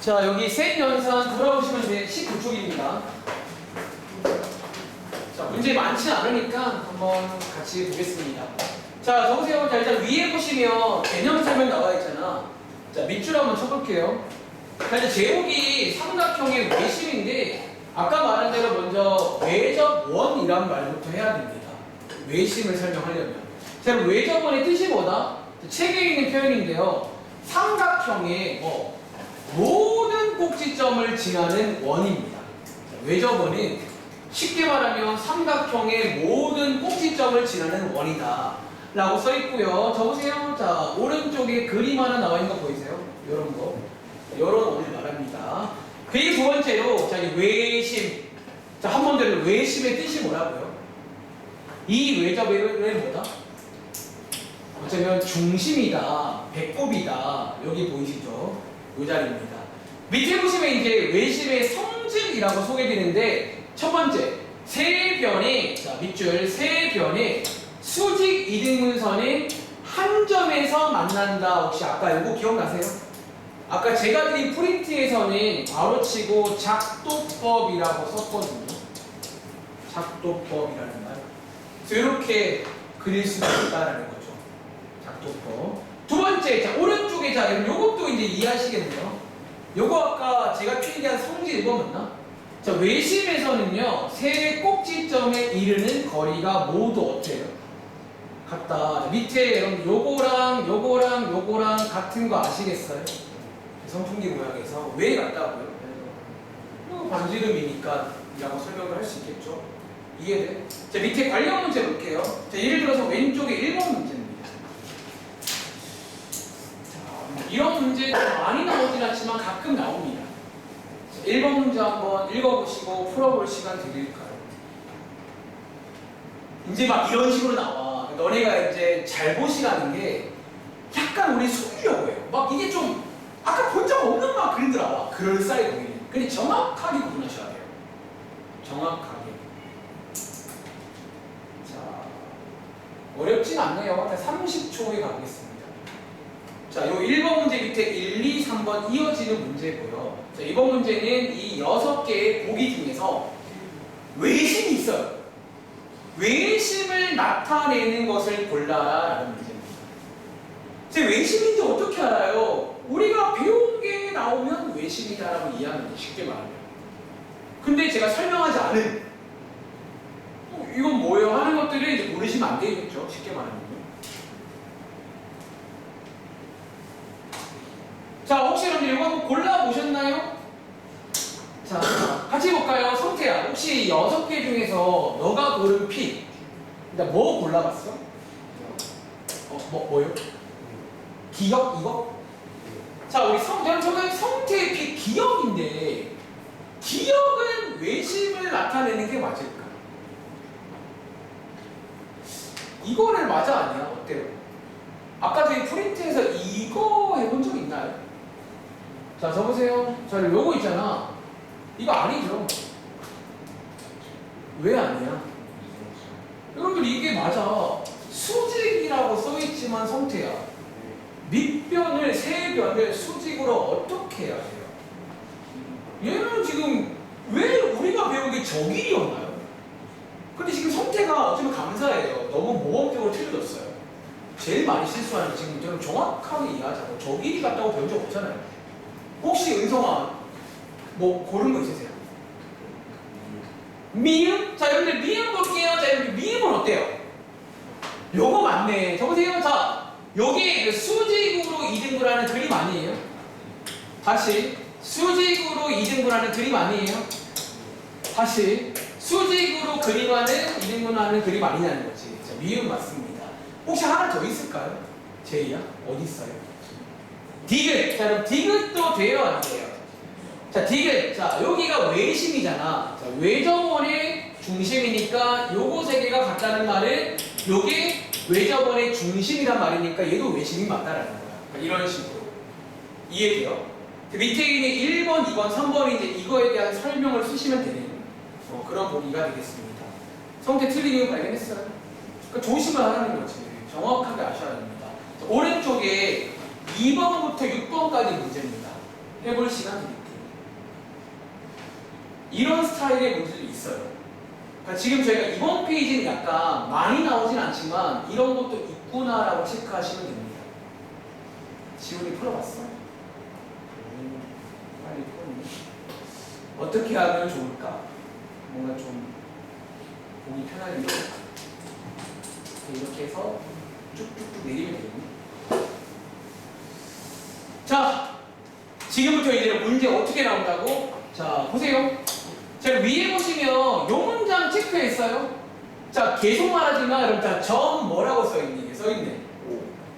자, 여기 셋 연산 돌아오시면 돼. 19쪽입니다. 자, 문제 많지 않으니까 한번 같이 보겠습니다. 자, 적으세요. 자, 일단 위에 보시면 개념 설명 나와 있잖아. 자, 밑줄 한번 쳐볼게요. 자, 이제 제목이 삼각형의 외심인데, 아까 말한 대로 먼저 외접원이란 말부터 해야 됩니다. 외심을 설명하려면. 자, 그럼 외접원의 뜻이 뭐다? 책에 있는 표현인데요. 삼각형의 뭐, 모든 꼭지점을 지나는 원입니다. 자, 외접원은 쉽게 말하면 삼각형의 모든 꼭지점을 지나는 원이다. 라고 써 있고요. 적으세요. 자, 오른쪽에 그림 하나 나와 있는 거 보이세요? 이런 거. 이런 원을 말합니다. 그리고 두 번째로, 자, 이 외심. 자, 한번 더, 외심의 뜻이 뭐라고요? 이 외접의 뭐다? 어쩌면 중심이다, 배꼽이다. 여기 보이시죠? 이 자리입니다. 밑에 보시면 이제 외심의 성질이라고 소개되는데 첫 번째 세 변의 자 밑줄 세 변의 수직 이등분선이 한 점에서 만난다. 혹시 아까 이거 기억나세요? 아까 제가 드린 프린트에서는 바로치고 작도법이라고 썼거든요. 작도법이라는 말. 그래서 이렇게 그릴 수가 있다라는 거죠. 작도법. 두 번째, 자, 오른쪽에 자, 요것도 이제 이해하시겠네요. 요거 아까 제가 필기한 성질 이거 맞나? 자, 외심에서는요, 세 꼭지점에 이르는 거리가 모두 어때요? 같다. 자, 밑에 여러분 요거랑 요거랑 요거랑 같은 거 아시겠어요? 선풍기 모양에서 왜 같다고요? 반지름이니까 라고 설명을 할 수 있겠죠? 이해돼? 자, 밑에 관련 문제 볼게요. 자, 예를 들어서 왼쪽에 1번 문제입니다. 자, 뭐 이런 문제 많이 나오진 않지만 가끔 나옵니다. 자, 1번 문제 한번 읽어보시고 풀어볼 시간 드릴까요? 이제 막 이런 식으로 나와. 너네가 이제 잘 보시라는 게 약간 우리 숨기려고 해요. 막 이게 좀 아까 본 적 없는 막 그림 들어와. 그럴싸해 보이는. 근데 정확하게 구분하셔야 돼요. 정확하게. 자, 어렵진 않네요. 30초에 가보겠습니다. 자, 요 1번 문제 밑에 1, 2, 3번 이어지는 문제고요. 자, 이번 문제는 이 6개의 보기 중에서 외심이 있어요. 외심을 나타내는 것을 골라라 라는 문제입니다. 제 외심인지 어떻게 알아요? 우리가 배운 게 나오면 외심이다라고 이해하는 거예요. 쉽게 말하면. 근데 제가 설명하지 않은 어, 이건 뭐예요? 하는 것들을 이제 모르시면 안 되겠죠. 쉽게 말하면. 자, 혹시 여러분들 이거 한번 골라보셨나요? 자, 같이 볼까요? 성태야, 혹시 여섯 개 중에서 너가 고른 픽, 일단 뭐 골라봤어? 어, 뭐, 뭐요? 기억? 이거? 자, 우리 성, 저는 성태의 픽 기억인데, 기억은 외심을 나타내는 게 맞을까? 이거를 맞아 아니야? 어때요? 아까 저희 프린트에서 이거 해본 적 있나요? 자, 적으세요. 자, 요거 있잖아. 이거 아니죠? 왜 아니야? 여러분들 이게 맞아. 수직이라고 써있지만 성태야. 밑변을 세 변을 수직으로 어떻게 해야 돼요? 얘는 지금 왜 우리가 배운 게 저길이었나요? 근데 지금 성태가 어쩌면 감사해요. 너무 모범적으로 틀려졌어요. 제일 많이 실수하는 게 지금 저는 정확하게 이해하자고 저길이 같다고 배운 적 없잖아요. 혹시 은성아 뭐 고른 거 있으세요? 미음? 자 여러분들 미음 볼게요. 자 여러분들 미음은 어때요? 요거 맞네. 적으세요. 자 여기 그 수직으로 이등분하는 그림 아니에요? 다시 수직으로 이등분하는 그림 아니에요? 다시 수직으로 그림하는 이등분하는 그림 아니냐는 거지. 자 미음 맞습니다. 혹시 하나 더 있을까요? 제이야? 어디 있어요? 디귿. 자 그럼 디귿도 돼요 안 돼요? 자, 디귿. 자, 여기가 외심이잖아. 자, 외접원의 중심이니까 요거 세 개가 같다는 말은 요게 외접원의 중심이란 말이니까 얘도 외심이 맞다라는 거야. 그러니까 이런 식으로. 이해돼요? 그 밑에 있는 1번, 2번, 3번이 이제 이거에 대한 설명을 쓰시면 되는 어, 그런 보기가 되겠습니다. 성태 틀린 이유 발견했어요? 그러니까 조심을 하라는 거지. 정확하게 아셔야 됩니다. 자, 오른쪽에 2번부터 6번까지 문제입니다. 해볼 시간 드릴게요. 이런 스타일의 문제도 있어요. 그러니까 지금 저희가 이번 페이지는 약간 많이 나오진 않지만 이런 것도 있구나라고 체크하시면 됩니다. 지훈이 풀어봤어? 음, 빨리 풀었네. 어떻게 하면 좋을까? 뭔가 좀 보기 편하게 이렇게 해서 쭉쭉쭉 내리면 되겠네. 자, 지금부터 이제 문제 어떻게 나온다고? 자, 보세요. 자, 위에 보시면 요 문장 체크했어요. 자, 계속 말하지만 여러분 자, 점 뭐라고 써있니? 써있네.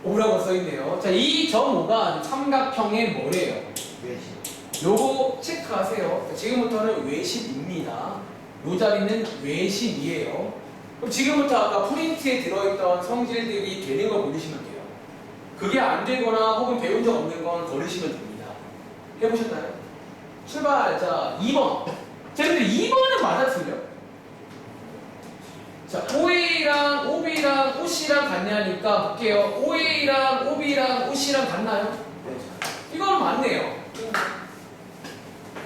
오 라고 써있네요. 자, 이점 5가 삼각형의 뭐래요? 외식 요거 체크하세요. 자, 지금부터는 외심입니다. 요 자리는 외심이에요. 그럼 지금부터 아까 프린트에 들어있던 성질들이 되는 걸 고르시면 돼요. 그게 안 되거나 혹은 배운 적 없는 건 걸으시면 됩니다. 해보셨나요? 출발. 자, 2번. 자, 근데 2번은 맞아 틀려? 자, OA랑 OB랑 OC랑 같냐니까 볼게요. OA랑 OB랑 OC랑 같나요? 이거는 맞네요.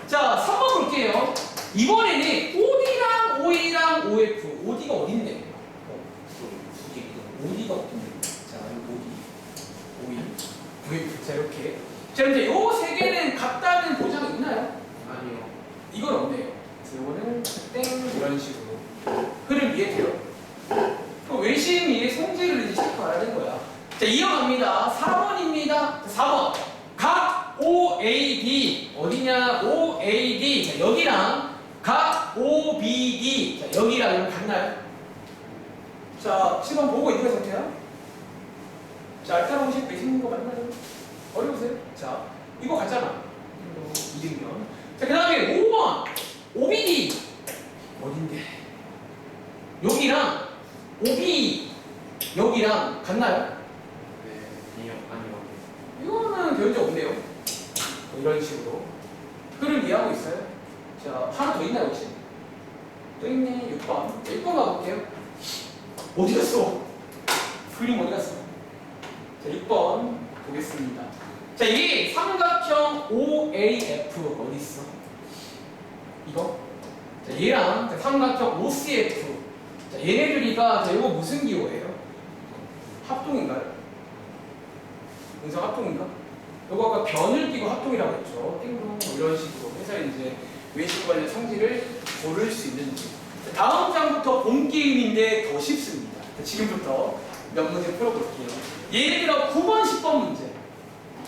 자, 3번 볼게요. 이번에는 OD랑 OA랑 OF. OD가 어딨네? OD가 어딨네? 자, 여기 OD. OE. OF. 자, 이렇게. 자, 이제 요 세 개는 같다는 보장이 있나요? 아니요 이건 없네요. 그래서 이거는 땡 이런 식으로 흐름 이해돼요? 그 외심이의 성질을 이제 체크하라는 거야. 자 이어갑니다. 4번입니다. 4번 각 OAD 어디냐 OAD 자 여기랑 각 OBD 자 여기랑 이거 같나요? 자 7번 보고 있는 상태야? 자 알타 공식 내시는 거 맞나요? 어려우세요? 자 이거 같잖아. 이등변. 자, 그 다음에 5번. OBD. 어딘데? 여기랑 OB. 여기랑 같나요? 네 아니요 아니요 이거는 배운 적 없네요. 뭐 이런 식으로. 흐름 이해하고 있어요? 자, 하나 더 있나요, 혹시? 또 있네. 6번. 자, 6번 가볼게요. 어디 갔어? 그림 어디 갔어? 자, 6번 보겠습니다. 자, 이 삼각형 OAF 어디 있어? 이거? 자, 얘랑 자, 삼각형 OCF. 자, 얘네들이가 자, 이거 무슨 기호예요? 합동인가요? 음성 합동인가? 이거 아까 변을 끼고 합동이라고 했죠. 띵동 뭐 이런 식으로 해서 이제 외식 관련 성질을 고를 수 있는지. 자, 다음 장부터 본 게임인데 더 쉽습니다. 자, 지금부터 몇 문제 풀어볼게요. 예를 들어 9번, 10번 문제.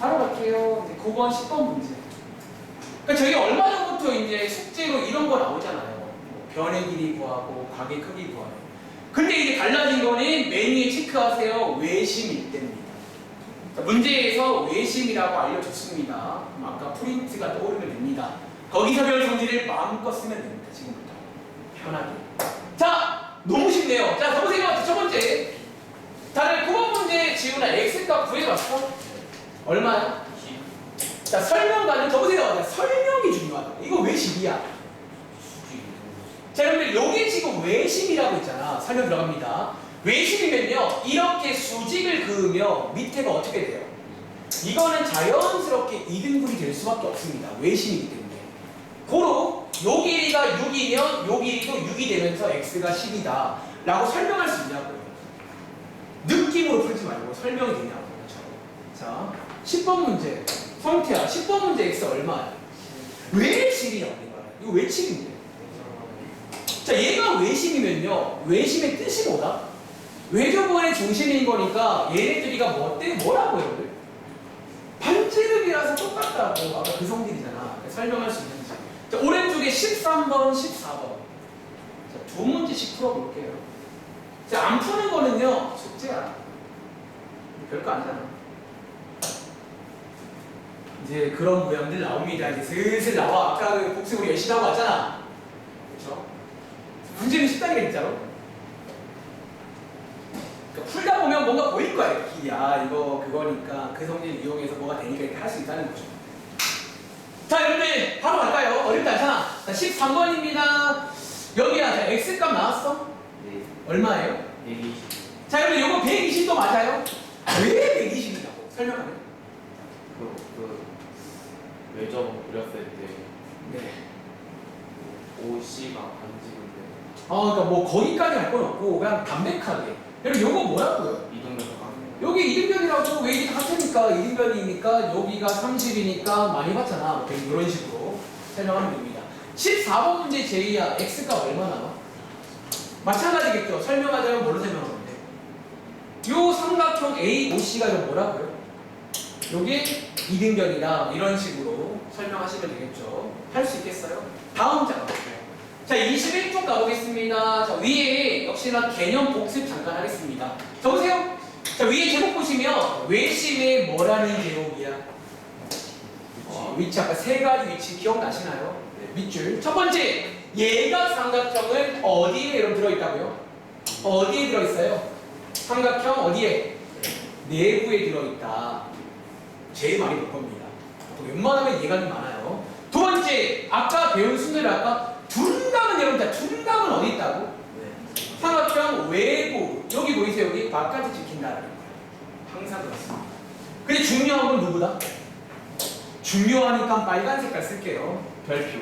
바로 갈게요. 이제 9번, 10번 문제. 그러니까 저희 얼마 전부터 이제 숙제로 이런 거 나오잖아요. 뭐 변의 길이 구하고 가게 크기 구하고. 근데 이제 달라진 거는 메뉴에 체크하세요. 외심일 때입니다. 자, 문제에서 외심이라고 알려줬습니다. 아까 프린트가 떠오르면 됩니다. 거기서 배운 성질을 마음껏 쓰면 됩니다. 지금부터. 편하게. 자, 너무 쉽네요. 자, 보세요. 첫 번째. 다들 9번 문제 지우나 X값 구해봤어? 얼마야? 자, 설명과는 더 보세요. 자, 설명이 중요하다. 이거 외심이야. 자, 여러분들 여기 지금 외심이라고 있잖아. 설명 들어갑니다. 외심이면요. 이렇게 수직을 그으면 밑에가 어떻게 돼요? 이거는 자연스럽게 2등분이 될 수밖에 없습니다. 외심이기 때문에. 고로 요 길이가 6이면 요 길이도 6이 되면서 x가 10이다. 라고 설명할 수 있냐고요. 느낌으로 풀지 말고 설명이 되냐고. 그렇죠? 자, 10번 문제. 성태야, 10번 문제 x 얼마야? 왜 7이냐고 이거야. 이거 왜 7인데? 자, 얘가 외심이면요. 외심의 뜻이 뭐다? 외교본의 중심인 거니까 얘네들이가 뭐 때문에 뭐라고 여러분? 반지름이라서 똑같다고 아까 그 성질이잖아. 설명할 수 있는지. 자, 오른쪽에 13번, 14번. 자, 두 문제씩 풀어볼게요. 자, 안 푸는 거는요, 숙제야. 별거 아니잖아. 이제 그런 모양들 나옵니다. 이제 슬슬 나와. 아까 그 복습 우리 열심히 하고 왔잖아. 그렇죠? 문제는 쉽다니까 진짜로. 그러니까 풀다 보면 뭔가 보일 거야. 이렇게. 아 이거 그거니까 그 성질 이용해서 뭐가 되니까 이렇게 할 수 있다는 거죠. 자 여러분들 바로 갈까요? 어렵지 않잖아. 자 13번입니다. 여기야 자 x값 나왔어? 네 얼마예요? 120 자 여러분 이거 120도 맞아요? 왜 120이냐고 설명하면 그, 그 외점 그렸을 때 네. OC가 반지인데 아, 그러니까 뭐 거기까지 할 건 없고 그냥 담백하게. 여러분 요거 뭐라고요? 가는 여기 이등변이라고 왜 이게 같으니까 이등변이니까 여기가 30이니까 많이 봤잖아. 뭐 이런 식으로 설명하면 됩니다. 14번 문제 제2야 x가 얼마 나와? 마찬가지겠죠. 설명하자면 뭘로 설명하면 돼? 요 삼각형 A, OC가 좀 뭐라고요? 요게 이등변이다. 이런 식으로 설명하시면 되겠죠. 할 수 있겠어요? 다음 장. 자, 21쪽 가보겠습니다. 자, 위에 역시나 개념 복습 잠깐 하겠습니다. 자, 보세요. 자, 위에 제목 보시면 외심의 뭐라는 제목이야? 어, 위치 아까 세 가지 위치 기억나시나요? 네, 밑줄. 첫 번째, 예각 삼각형은 어디에 여러분 들어있다고요? 어디에 들어있어요? 삼각형 어디에? 내부에 들어있다. 제일 많이 볼 겁니다. 웬만하면 예각이 많아요. 두 번째, 아까 배운 순서를 아까 둔감은 여러분 다 둔감은 어디 있다고? 네. 삼각형 외부. 여기 보이세요? 여기? 찍힌다는 거예요 항상 그렇습니다. 근데 중요한 건 누구다? 중요하니까 빨간 색깔 쓸게요. 별표.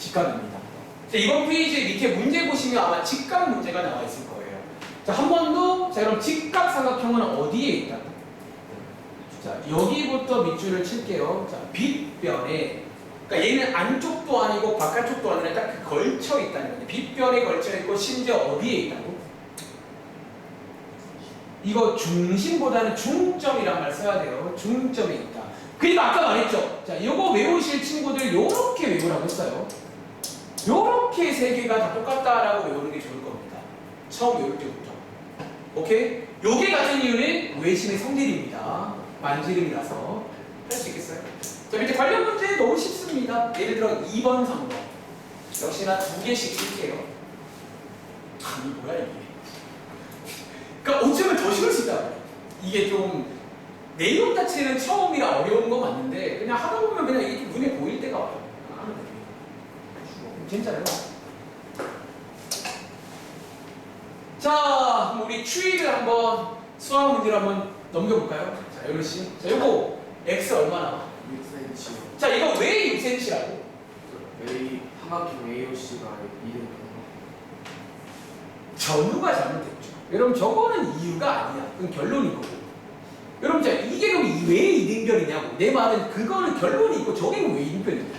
직각입니다. 자, 이번 페이지 밑에 문제 보시면 아마 직각 문제가 나와 있을 거예요. 자 한 번 더 자 그럼 직각 삼각형은 어디에 있다고? 자 여기부터 밑줄을 칠게요. 자 빗변에 그러니까 얘는 안쪽도 아니고 바깥쪽도 아니라 딱그 걸쳐 있다는 거예요. 빗변에 걸쳐 있고 심지어 어디에 있다고? 이거 중심보다는 중점이란 말 써야 돼요. 중점에 있다. 그리고 아까 말했죠. 자, 이거 외우실 친구들 요렇게 외우라고 했어요. 요렇게 세 개가 다 똑같다라고 외우는 게 좋을 겁니다. 처음 외울 때부터. 오케이? 요게 같은 이유는 외심의 성질입니다. 만지름이라서 할 수 있겠어요? 자, 밑에 관련 문제 너무 쉽습니다. 예를 들어 2번 상거 역시나 두 개씩 쓸게요. 아, 이 뭐야 이게? 그러니까 어쩌면 더 쉬울 수 있다. 이게 좀 내용 자체는 처음이라 어려운 거 맞는데 그냥 하다 보면 그냥 이게 좀 눈에 보일 때가 와요. 아, 됩니다. 괜찮아요. 자, 우리 추이를 한번 수학 문제를 한번 넘겨볼까요? 자, 여루 씨. 자, 요거 x 얼마 나와? 6cm 자, 이거 왜 6cm라고? A 삼각형 AOC가 이름 전후가 잘못됐죠. 여러분 저거는 이유가 아니야. 그건 결론인 거고. 여러분 자 이게 그럼 이- 왜 이등변이냐고. 내 말은 그거는 결론이 있고 저게는 왜 이등변이냐.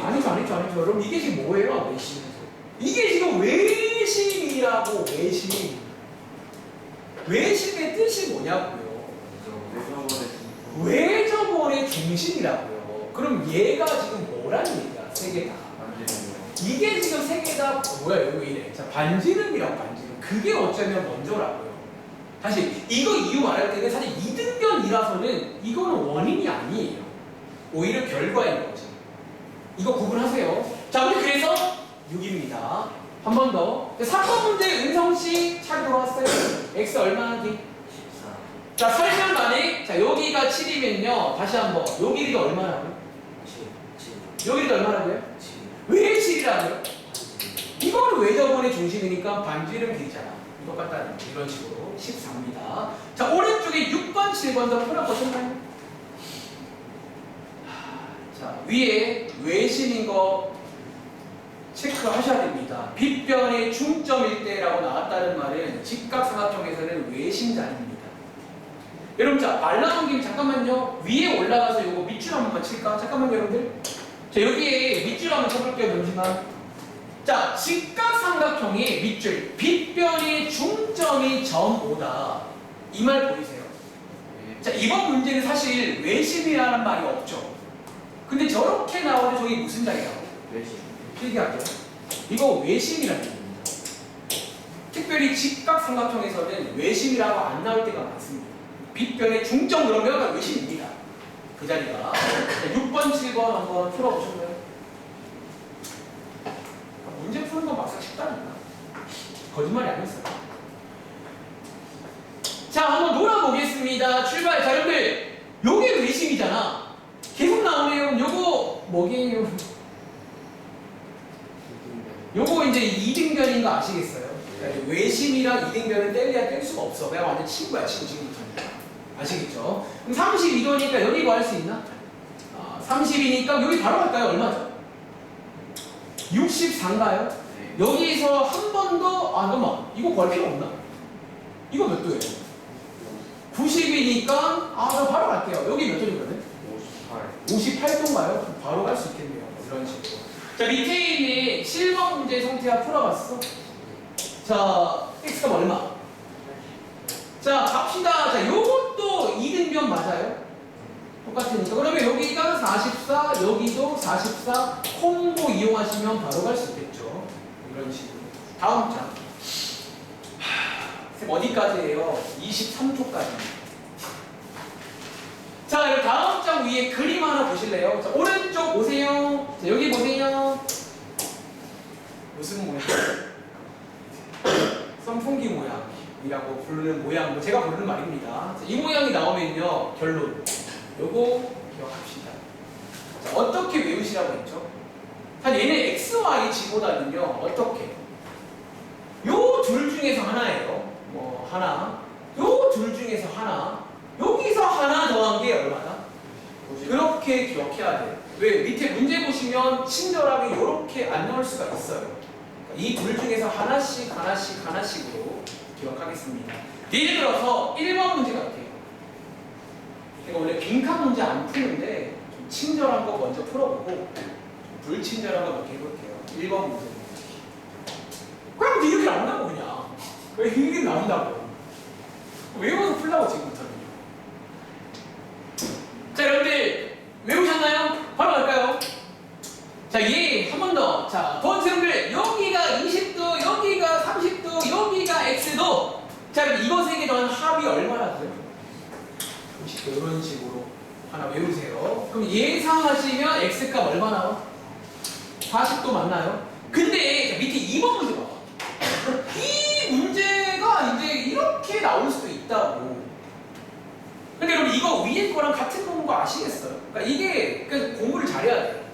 아니죠 아니죠 아니죠. 여러분 이게 지금 뭐예요? 외심. 이게 지금 외심이라고 외심. 외심의 뜻이 뭐냐고요. 외저번의 중심이라고요. 그럼 얘가 지금 얘기야? 세개 다. 이게 지금 세 개 다 뭐야 이거 이래. 자 반지름이라고 반지름. 그게 어쩌면 먼저라고요. 다시 이거 이유 말할 때는 사실 이등변이라서는 이거는 원인이 아니에요. 오히려 결과인 거지. 이거 구분하세요. 자 우리 그래서 6입니다. 한 번 더. 3번 문제 은성 씨 차례 돌아왔어요. X 얼마나 기? 14자 설명만에 자 여기가 7이면요 다시 한 번 요 길이가 얼마라고요? 7 7 요 길이가 얼마라고요? 7 왜 7이라고요? 이거는 외접원의 중심이니까 반지름 길이잖아. 이거 같다는 거. 이런 식으로 14입니다. 자 오른쪽에 6번, 7번 더 풀어보셨나요? 하, 자 위에 외심인 거 체크하셔야 됩니다. 빗변의 중점일 때라고 나왔다는 말은 직각삼각형에서는 외심자입니다. 여러분 자말 나온 김에 잠깐만요. 위에 올라가서 요거 밑줄 한 번만 칠까? 잠깐만요 여러분들. 자 여기에 밑줄 한번 쳐볼게요 잠시만. 자, 직각삼각형의 밑줄, 빗변의 중점이 점 5다. 이 말 보이세요? 자, 이번 문제는 사실 외심이라는 말이 없죠. 근데 저렇게 나오는데 저게 무슨 자리라고? 외심 필기하죠. 이거 외심이라는 얘기입니다. 특별히 직각삼각형에서는 외심이라고 안 나올 때가 많습니다. 빗변의 중점 그러면 외심입니다. 그 자리가. 자, 6번, 7번 한번 풀어보셨나요? 문제 푸는 건 막상 쉽다니까. 거짓말이 아니었어요. 자, 한번 놀아보겠습니다. 출발. 자, 여러분들. 요게 외심이잖아. 계속 나오네요. 요거 뭐게요? 요거 이제 이등변인 거 아시겠어요? 이제 외심이랑 이등변은 뗄래야 뗄 수가 없어. 내가 완전 친구야, 친구 지금부터는. 아시겠죠? 그럼 32도니까 여기 구할 수 있나? 아, 30이니까 여기 바로 갈까요? 얼마죠? 64인가요? 네. 여기서 한 번 더, 아, 잠깐만. 이거 구할 필요 없나? 이거 몇 도예요? 90이니까, 아, 저 바로 갈게요. 여기 몇 도죠, 그러면? 58 58도인가요? 바로 갈 수 있겠네요. 이런 식으로. 자, 밑에 있는 실버 문제 성태야 풀어봤어? 자, x가 얼마? 자, 갑시다. 자, 요것도 이등변 맞아요? 똑같으니까. 그러면 여기가 44, 여기도 44, 콤보 이용하시면 바로 갈 수 있겠죠. 이런 식으로. 다음 장. 어디까지예요? 23초까지. 자, 그럼 다음 장 위에 그림 하나 보실래요? 자, 오른쪽 보세요. 자, 여기 보세요. 무슨 모양? 선풍기 모양 이라고 부르는 모양, 뭐 제가 부르는 말입니다. 자, 이 모양이 나오면요, 결론. 요거 기억합시다. 자, 어떻게 외우시라고 했죠? 한 얘는 x, y 지보다는요, 어떻게? 요 둘 중에서 하나예요. 뭐, 하나. 요 둘 중에서 하나. 여기서 하나 더한 게 얼마다? 그렇게 기억해야 돼요. 왜? 밑에 문제 보시면 친절하게 이렇게 안 나올 수가 있어요. 이 둘 중에서 하나씩 하나씩 하나씩으로 기억하겠습니다. 예를 들어서 1번 문제 같아요. 제가 원래 빈칸 문제 안 푸는데 좀 친절한 거 먼저 풀어보고 좀 불친절한 거몇개 해볼게요. 1번 문제. 그냥 이렇게 나온다고 그냥. 왜 이렇게 나온다고. 외워서 풀라고 지금부터는. 자, 여러분들 외우셨나요? 바로 갈까요? 자, 얘한번 더. 자, 번째들 여기가 20도, 여기가 30도, 여기가 x도. 자, 그럼 이거 세 개 더한 합이 얼마나 돼요? 30도 이런 식으로 하나 외우세요. 그럼 예상하시면 x값 얼마 나와? 40도 맞나요? 근데 자, 밑에 2번 문제 봐봐. 이 문제가 이제 이렇게 나올 수도 있다고. 근데 여러분 이거 위에 거랑 같은 거인 거 아시겠어요? 그러니까 이게 그러니까 공부를 잘해야 돼.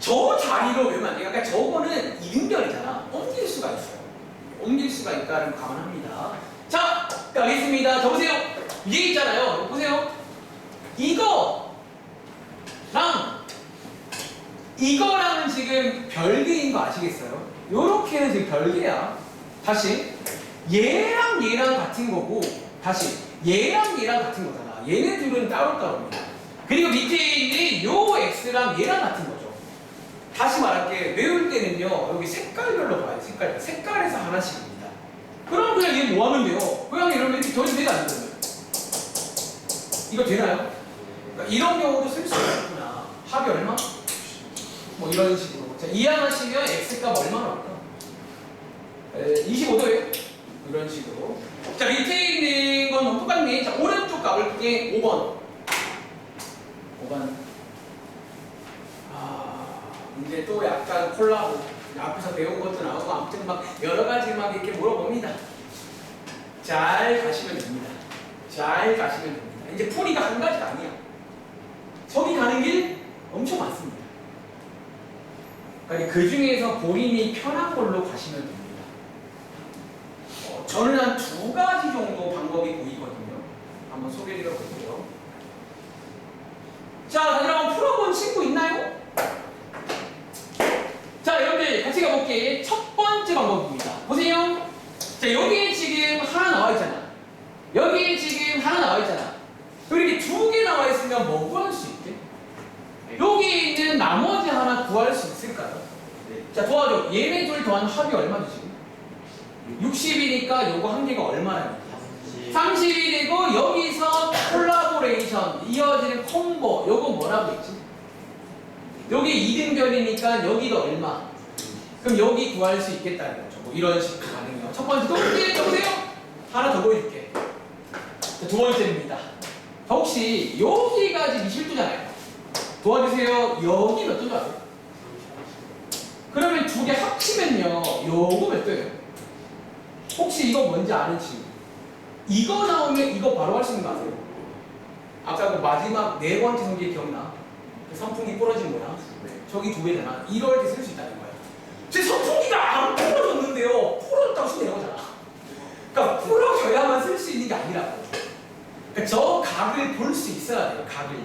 저 자리로 외우면 안 돼요. 그러니까 저거는 이등변이잖아. 옮길 수가 있어요. 옮길 수가 있다는 거 감안합니다. 자, 가겠습니다. 저 보세요. 위에 있잖아요. 보세요. 이거랑 이거랑은 지금 별개인 거 아시겠어요? 요렇게는 지금 별개야. 다시 얘랑 얘랑 같은 거고 다시 얘랑 얘랑 같은 거잖아. 얘네 둘은 따로따로입니다. 그리고 밑에 있는 요 x랑 얘랑 같은 거죠. 다시 말할게 외울 때는요 여기 색깔별로 봐요. 색깔 색깔에서 하나씩입니다. 그럼 그냥 얘 뭐 하면 돼요? 그냥 이러면 더해도 되지 안 되나요? 이거 되나요? 그러니까 이런 경우도 쓸 수 있구나. 합이 얼마? 뭐 이런 식으로. 자, 이해하시면 x값 얼마 나 올까? 25도예요. 이런 식으로. 자, 밑에 있는 건 똑같네. 자, 오른쪽 값을 볼게 5번. 5번. 아, 이제 또 약간 콜라보. 앞에서 배운 것도 나오고, 아무튼 막 여러 가지 막 이렇게 물어봅니다. 잘 가시면 됩니다. 잘 가시면 됩니다. 이제 풀이가 한 가지가 아니야. 저기 가는 길 엄청 많습니다. 그러니까 그 중에서 본인이 편한 걸로 가시면 됩니다. 어, 저는 한 두 가지 정도 방법이 보이거든요. 한번 소개드려 볼게요. 자, 한번 풀어본 친구 있나요? 자, 가볼게. 첫 번째 방법입니다. 보세요. 자, 여기에 지금 하나 나와 있잖아. 여기에 지금 하나 나와 있잖아. 이렇게 두 개 나와 있으면 뭐 구할 수 있대? 여기 있는 나머지 하나 구할 수 있을까요? 네. 자, 도와줘. 얘네 둘 더한 합이 얼마죠, 지금? 60이니까 요거 한 개가 얼마나 요 30이 되고 여기서 콜라보레이션 이어지는 콤보 요거 뭐라고 했지? 여기 이등변이니까 여기도 얼마? 그럼 여기 구할 수 있겠다는 거죠. 뭐 이런 식으로 가능해요. 첫 번째 또 문제 보세요. 하나 더 보여줄게. 자, 두 번째입니다. 자, 혹시 여기가 지금 20도잖아요. 도와주세요. 여기 몇 아세요? 그러면 두 개 합치면요. 요거 몇 도예요? 혹시 이거 뭔지 아는 친구? 이거 나오면 이거 바로 할 수 있는 거 아세요? 아까 그 마지막 네 번째 성질 기억나? 그 선풍기 부러진 거야? 저기 두 개잖아. 이럴 때 쓸 수 있다는 거야. 제 선풍기가 안 풀어졌는데요. 풀어졌다고 쓰면 되는 거잖아. 그러니까 풀어져야만 쓸 수 있는 게 아니라고. 그러니까 저 각을 볼 수 있어야 돼요. 각을요.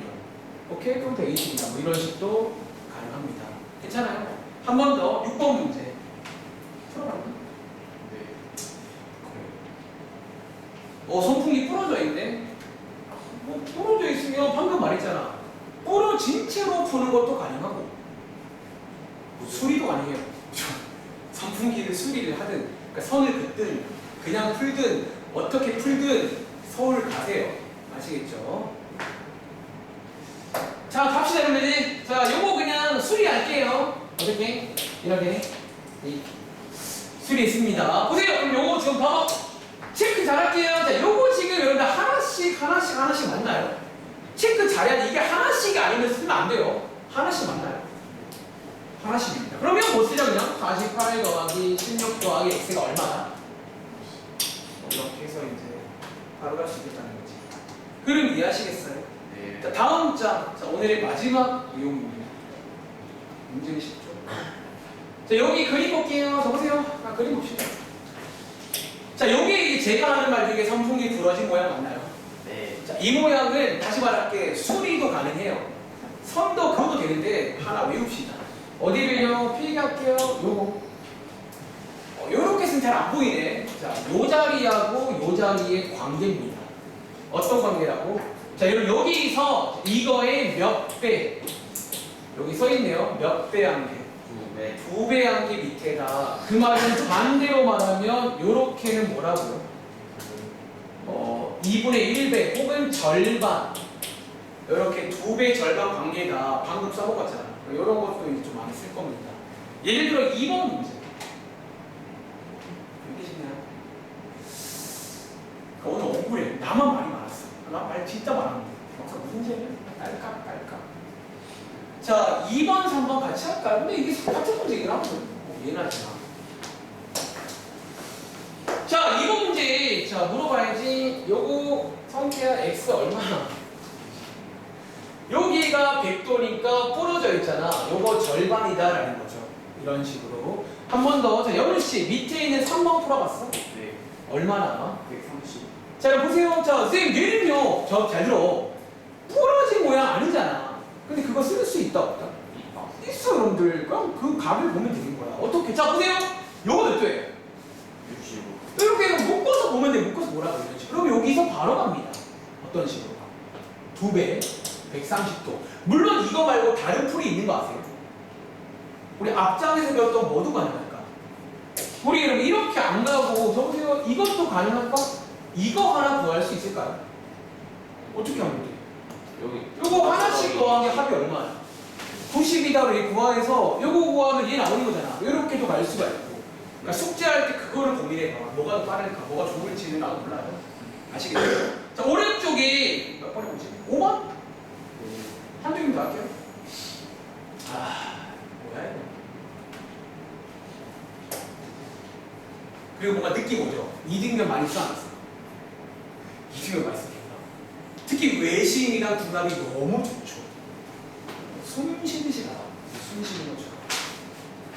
오케이? 그럼 되겠습니다. 뭐 이런 식도 가능합니다. 괜찮아요? 한 번 더 6번 문제. 풀어봤나? 네. 어, 선풍기 부러져 있네. 뭐 부러져 있으면 방금 말했잖아. 부러진 채로 푸는 것도 가능하고 수리도 가능해요. 선풍기를 수리를 하든 그러니까 선을 긋든 그냥 풀든 어떻게 풀든 서울 가세요. 아시겠죠? 자 갑시다 그러면 자 요거 그냥 수리할게요. 어떻게? 이렇게 이, 수리했습니다. 보세요. 그럼 요거 지금 봐봐. 체크 잘할게요. 자, 요거 지금 여러분들 하나씩 하나씩 하나씩 맞나요? 체크 잘해야 돼. 이게 하나씩이 아니면 쓰면 안 돼요. 하나씩 맞나요? 하나씩입니다. 그러면 뭐 쓰죠 그냥? 48 더하기 16 더하기 x가 얼마나? 이렇게 해서 이제 바로 갈 수 있겠다는 거지. 그럼 이해하시겠어요? 네. 자, 다음 장. 자, 오늘의 마지막 내용입니다. 문제는 쉽죠? 자, 여기 그림 볼게요. 적으세요. 아, 그림 봅시다. 자, 여기 제가 하는 말 중에 선풍기 부러진 모양 맞나요? 네. 자, 이 모양은 다시 말할게 수리도 가능해요. 선도 그어도 되는데 하나 외웁시다. 어디를요? 필기 할게요. 요거. 어, 요렇게 쓰면 잘 안 보이네. 자, 요 자리하고 요 자리의 관계입니다. 어떤 관계라고? 자, 여러분 여기서 이거의 몇 배? 여기 써 있네요. 몇 배 한 개. 두 배. 한 개 밑에다. 그 말은 반대로 말하면 요렇게는 뭐라고요? 어, 2분의 1배 혹은 절반 이렇게 두 배 절반 관계다 방금 써먹었잖아 이런 것도 이제 좀 많이 쓸 겁니다 예를 들어 2번 문제 여기시나요? 오늘 억울해 나만 말이 많았어 나 말 진짜 많았는데 막상 무슨 죄냐 딸깍 딸깍 자 2번 3번 같이 할까요? 근데 이게 같은 문제긴 하거든 뭐 얘나 지나 자, 이번 문제. 자, 물어봐야지. 요거 성태야 x 얼마나? 여기가 100도니까 부러져 있잖아. 요거 절반이다 라는 거죠. 이런 식으로. 한 번 더. 자, 여은 씨 밑에 있는 3번 풀어봤어? 네. 얼마나? 130. 자, 여러분 보세요. 자, 선생님 얘는요. 저잘 들어. 부러진 모양 아니잖아. 근데 그거 쓸 수 있다 없다? 있어, 여러분들. 그럼 그 값을 보면 되는 거야. 어떻게? 자, 보세요. 요거 몇 도예요? 65. 이렇게 묶어서 보면 돼. 묶어서 뭐라고 이런 식으로. 그럼 여기서 바로 갑니다. 어떤 식으로? 두 배, 130도. 물론 이거 말고 다른 풀이 있는 거 아세요? 우리 앞장에서 배웠던 뭐도 가능할까? 우리 여러분 이렇게 안 가고 저 보세요. 이것도 가능할까? 이거 하나 구할 수 있을까요? 어떻게 하면 돼? 여기. 요거 하나씩 더하기 합이 얼마야? 90이다 우리 구하해서 요거 구하면 얘 나오는 거잖아. 이렇게도 갈 수가 있고. 그러니까 숙제할 때 그거를 고민해 봐. 뭐가 더 빠를까? 뭐가 좋을지는 나도 몰라요. 아시겠죠? 자 오른쪽이 몇 번이 뭐지? 5번? 한두 개 더 할게요. 아 뭐야 이거? 그리고 뭔가 느낌 오죠? 2등급 많이 써안 써? 2등급 많이 씁니다. 특히 외신이랑 군합이 너무 좋죠. 쉬는 것처럼.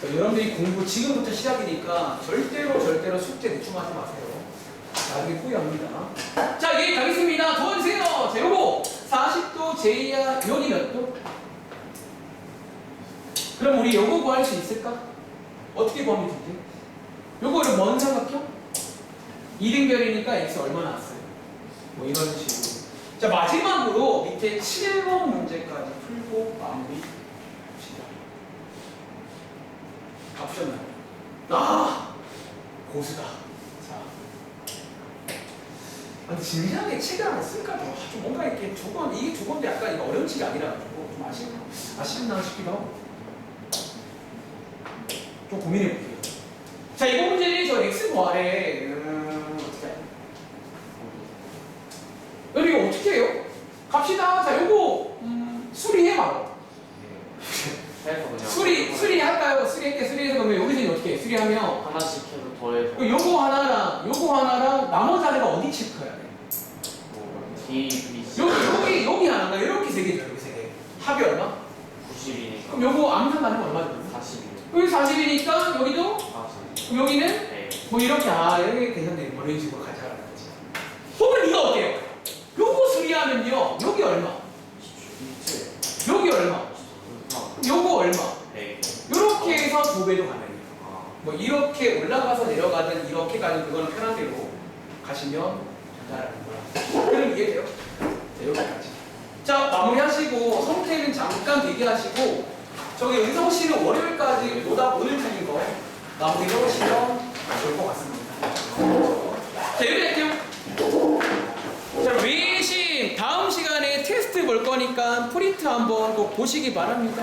자, 여러분들이 공부 지금부터 시작이니까 절대로 절대로 숙제 대충 하지 마세요. 나중에 후회합니다. 자, 얘 가겠습니다. 도와주세요. 자, 요거 40도 제이야 여기 몇 도? 그럼 우리 요거 구할 수 있을까? 어떻게 구하면 되지? 요거를 뭔 삼각형? 2등별이니까 x 얼마 나왔어요? 뭐 이런 식으로. 자 마지막으로 밑에 7번 문제까지 풀고 마무리 합시다. 다 푸셨나요? 아 고수다. 진지하게 책을 하나 쓸까 더. 아, 좀 뭔가 이렇게 두 번, 이게 두 번도 약간 이거 어려운 책이 아니라가지고 좀 아쉽, 아쉽나 싶기도 하고. 좀 고민해 볼게요. 자, 이번 문제는 저 x 부활에 음, 어떻게? 여러분 이거 어떻게 해요? 갑시다. 자, 요거 음, 수리해 봐요. 그냥. 수리 수리 할까요? 수리할게 수리해서 그러면 여기서 어떻게 해? 수리하면 하나씩 해서 더해서. 그 요거 하나랑 요거 하나랑 나머지 하나가 어디 체 4이 얼마? 90이니까 그럼 요거 암산 나누면 얼마죠? 40이요 여기 40이니까 여기도 40 그럼 여기는 네 뭐 이렇게 아 이렇게 계산되는 거 뭐 이런 식으로 가져가는 거지 혹은 이거 어때요? 요거 수리하면요 여기 얼마? 27 여기 얼마? 요거 얼마? 네 요렇게 해서 두 배도 가능해요 아, 뭐 이렇게 올라가서 내려가든 이렇게 가든 그거는 편한 대로 가시면 된다라는 거야. 그럼 이해돼요? 자, 여기까지. 자, 마무리하시고 성태는 잠깐 대기하시고 저기 은성 씨는 월요일까지 오다 오늘 중인 거 마무리 해보시면 좋을 것 같습니다. 자, 여기 할게요. 자, 외신 다음 시간에 테스트 볼 거니까 프린트 한번 꼭 보시기 바랍니다.